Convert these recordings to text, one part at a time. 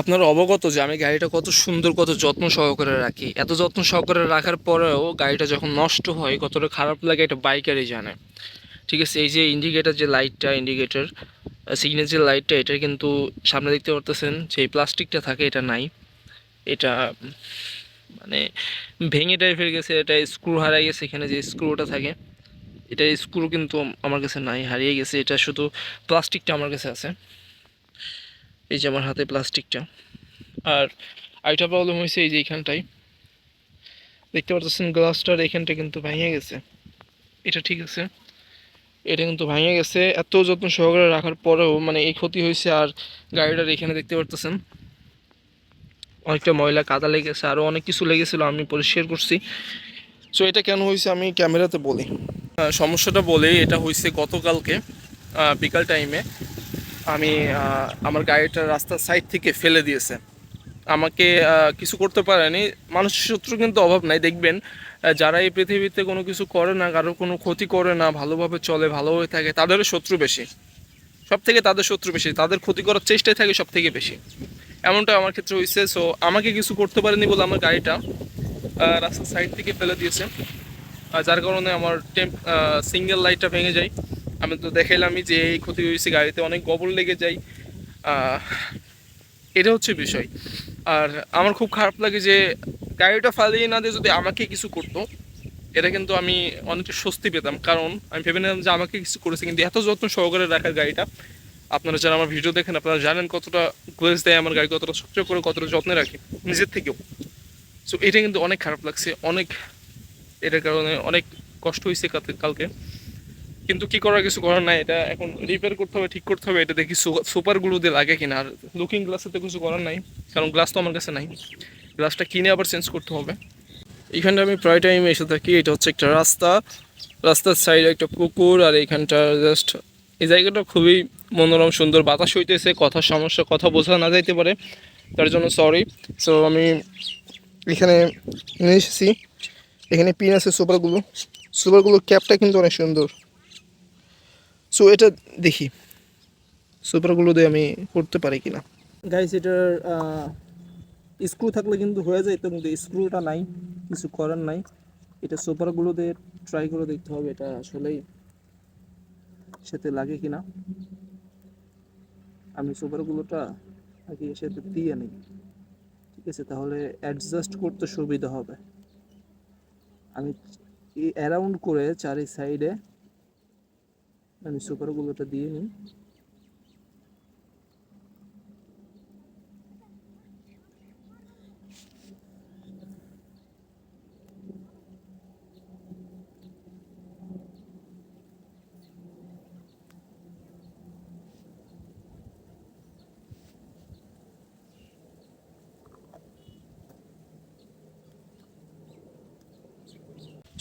আপনারা অবগত যে আমি গাড়িটা কত সুন্দর, কত যত্ন সহকারে রাখি। এত যত্ন সহকারে রাখার পরেও গাড়িটা যখন নষ্ট হয়, কতটা খারাপ লাগে এটা বাইকারই জানে। ঠিক আছে, এই যে ইন্ডিকেটার যে লাইটটা ইন্ডিকেটার সিগন্যাল যে লাইটটা এটা কিন্তু সামনে দেখতে পারতেছেন যে প্লাস্টিকটা থাকে, এটা নাই। এটা মানে ভেঙে টাইপের গেছে, এটা স্ক্রু হারাই গেছে, এখানে যে স্ক্রুটা থাকে, এটা স্ক্রু কিন্তু আমার কাছে নাই, হারিয়ে গেছে, এটা শুধু প্লাস্টিকটা আমার কাছে আছে। এই যে আমার হাতে প্লাস্টিকটা। আর আরেকটা প্রবলেম হয়েছে এই যে এইখানটায় দেখতে পাচ্ছেন গ্লাসটার এখানটা কিন্তু ভেঙে গেছে। এটা ঠিক আছে। এটা কিন্তু ভেঙে গেছে। এত যত্ন সহকারে রাখার পরেও মানে এই ক্ষতি হয়েছে আর গাড়িটার এখানে দেখতে পারতেছেন। অনেকটা ময়লা, কাদা লেগেছে আরও অনেক কিছু লেগেছিলো, আমি পরিষ্কার করছি। সো এটা কেন হয়েছে আমি ক্যামেরাতে বলি। সমস্যাটা বলি এটা হয়েছে গতকালকে বিকাল টাইমে আমি আমার গাড়িটা রাস্তার সাইড থেকে ফেলে দিয়েছে। আমাকে কিছু করতে পারেনি। মানুষের শত্রু কিন্তু অভাব নাই। দেখবেন যারা এই পৃথিবীতে কোনো কিছু করে না কারোর কোনো ক্ষতি করে না, ভালোভাবে চলে ভালোভাবে থাকে, তাদেরও শত্রু বেশি। সব থেকে তাদের শত্রু বেশি। তাদের ক্ষতি করার চেষ্টাই থাকে সব থেকে বেশি। এমনটা আমার ক্ষেত্রে হয়েছে সো আমাকে কিছু করতে পারেনি বলে আমার গাড়িটা রাস্তার সাইড থেকে ফেলে দিয়েছে। যার কারণে আমার টেম্প সিঙ্গেল লাইটটা ভেঙে যায়। আমি তো দেখাইলামই যে এই ক্ষতি হয়েছে গাড়িতে অনেক গোবর লেগে যায়। এটা হচ্ছে বিষয়। আর আমার খুব খারাপ লাগে যে গাড়িটা ফালিয়ে না দিয়ে যদি আমাকে কিছু করতো, এটা কিন্তু আমি অনেকটা স্বস্তি পেতাম। কারণ আমি ভেবে নিলাম যে আমাকে কিছু করেছে, কিন্তু এত যত্ন সহকারে রাখার গাড়িটা, আপনারা যারা আমার ভিডিও দেখেন, আপনারা জানেন কতটা গ্লেজ দেয় আমার গাড়ি, কতটা সহ্য করে, কতটা যত্নে রাখে নিজের থেকেও। সো এটা কিন্তু অনেক খারাপ লাগছে, অনেক, এটার কারণে অনেক কষ্ট হয়েছে কালকে- কালকে। কিন্তু কি করার কিছু করার নাই, এটা এখন রিপেয়ার করতে হবে, ঠিক করতে হবে, এটা দেখি সুপারগুলো দিয়ে লাগে কিনা, আর লুকিং গ্লাসে তো কিছু করার নাই, কারণ গ্লাস তো আমার কাছে নাই। গ্লাসটা কিনে আবার চেঞ্জ করতে হবে। এইখানটা আমি প্রায় টাইম এসে থাকি, এটা হচ্ছে একটা রাস্তা। রাস্তার সাইডে একটা পুকুর, আর এইখানটা জাস্ট এই জায়গাটা খুবই মনোরম, সুন্দর। বাতাস হইতেছে, কথা সমস্যা, কথা বোঝা না যাইতে পারে, তার জন্য সরি সো আমি এখানে নিয়ে এসেছি। এখানে পিন আছে সুপারগুলো সুপারগুলোর ক্যাপটা কিন্তু অনেক সুন্দর। সো এটা দেখি। সুপারগুলো দিয়ে আমি করতে পারি কিনা। গাইস এটার স্ক্রু থাকলে কিন্তু হয়ে যায় তো কিন্তু স্ক্রুটা নাই, কিছু করার নাই। এটা সুপারগুলো দিয়ে ট্রাই করে দেখতে হবে এটা আসলেই সাথে লাগে কিনা। আমি সুপারগুলোটা আগে সাথে দিয়ে নিই। ঠিক আছে, তাহলে অ্যাডজাস্ট করতে সুবিধা হবে। আমি অ্যারাউন্ড করে চারি সাইডে আমি সুপারগুলোটা দিয়ে নিই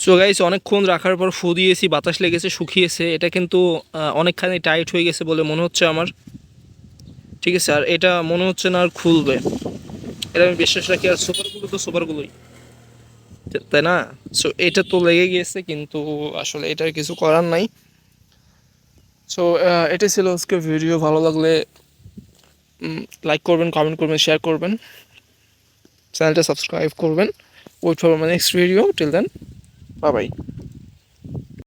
সো গাইস অনেকক্ষণ রাখার পর ফু দিয়েছি, বাতাস লেগেছে, শুকিয়েছে। এটা কিন্তু অনেকখানি টাইট হয়ে গেছে বলে মনে হচ্ছে আমার। ঠিক আছে, আর এটা মনে হচ্ছে না আর খুলবে। এটা আমি বিশ্বাস রাখি, আর সুপারগুলো তো সুপারগুলোই। তাই না? সো এটা তো লেগে গিয়েছে কিন্তু আসলে এটার কিছু করার নাই। সো এটাই ছিল আজকে ভিডিও ভালো লাগলে লাইক করবেন কমেন্ট করবেন শেয়ার করবেন। চ্যানেলটা সাবস্ক্রাইব করবেন। Wait for my next video till then Tá bye bye.